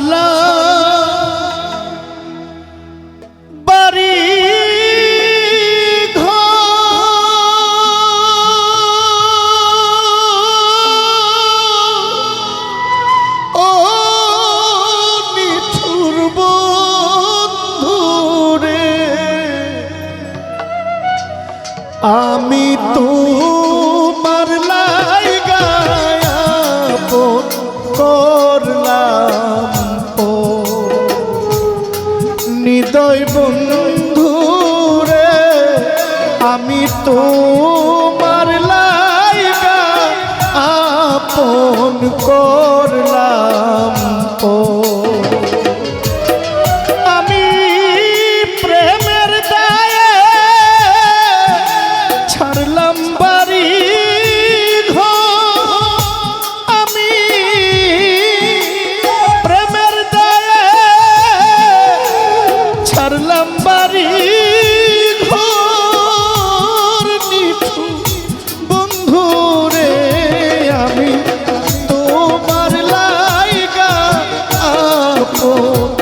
love. por Oh.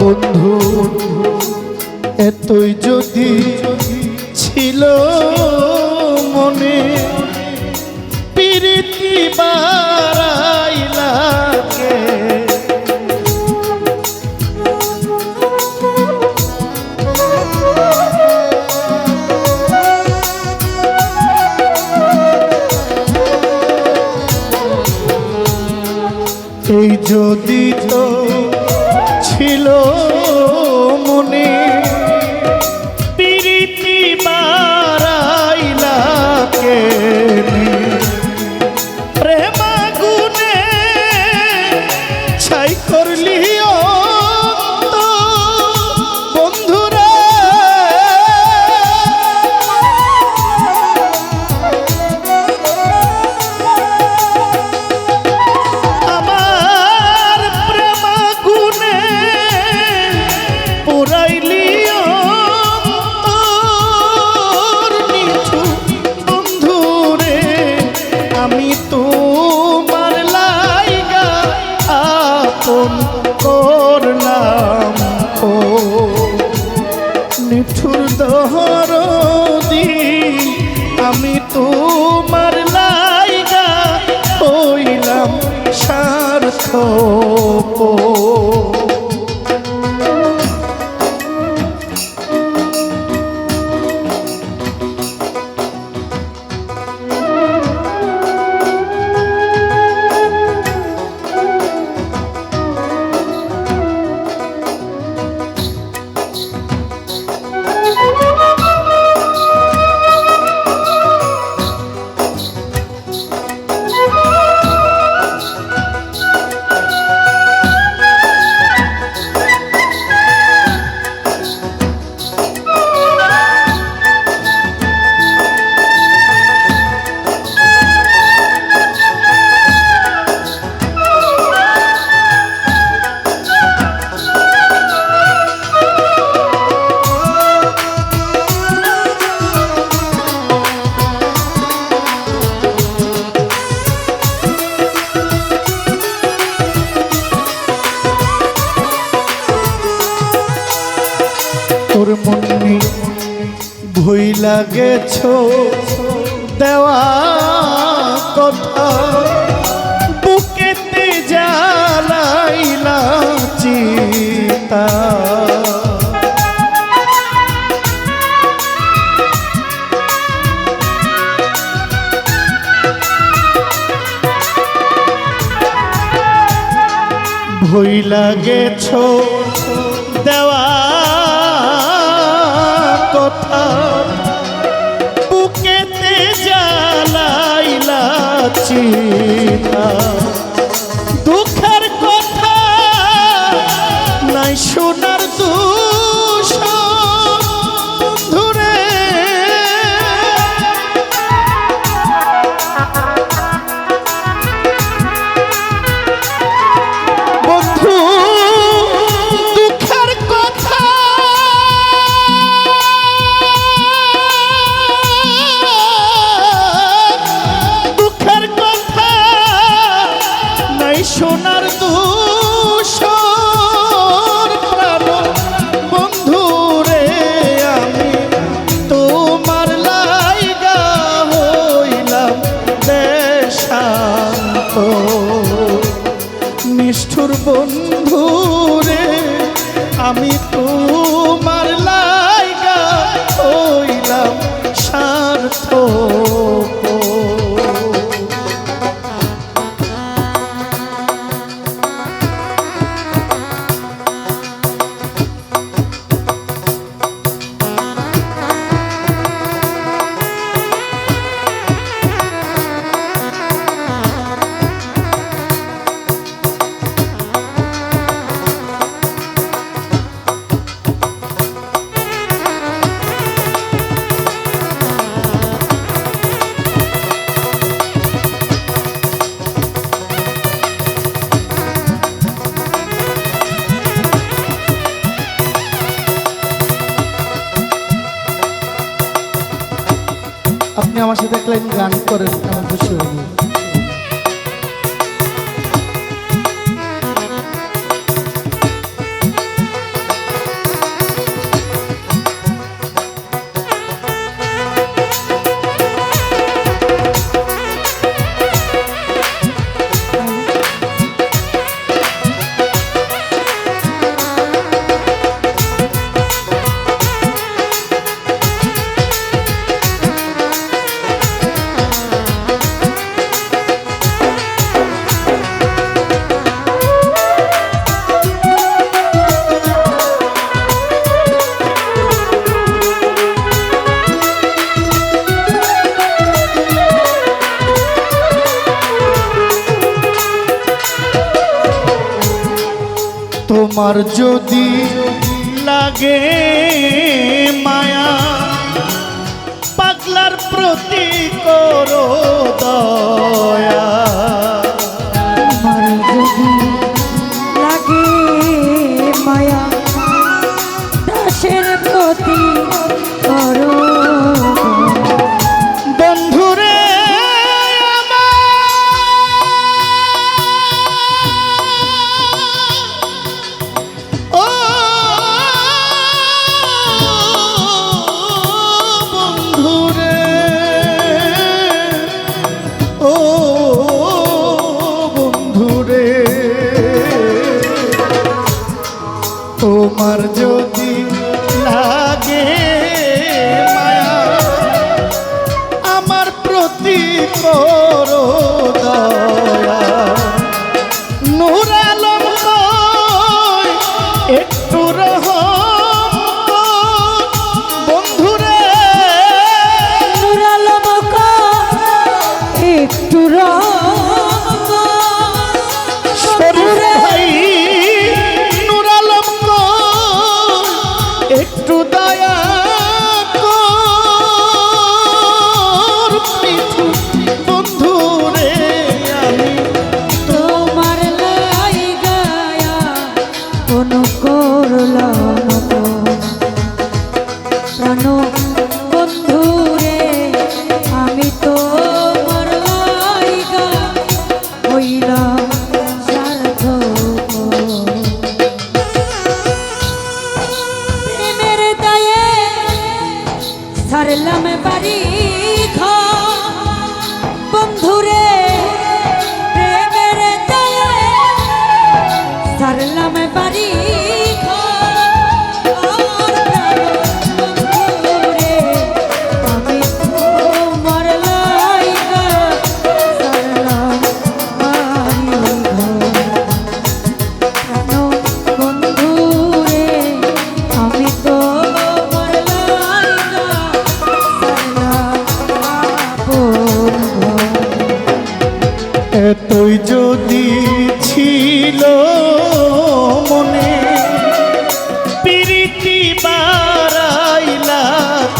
বন্ধু এতই যদি ছিল মনে প্রীতি বারাইলাকে এই যদি তো ছিল। আপন করলাম ও নিঠুর দহর আমি তোমার লাইগা হইলাম সার্থ ভুইলা গেছো দেওয়া কথা। বুকেতে জ্বালাইলা চিতা ভুইলা গেছো চিতা ডাকলেন গান করেন আমি খুশি হব তোমার যদি লাগে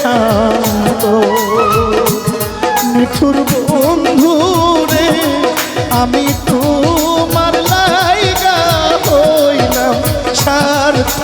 দেশান্ত মিঠুর বন্ধুরে আমি তোমার লাইগা হইলাম স্বার্থ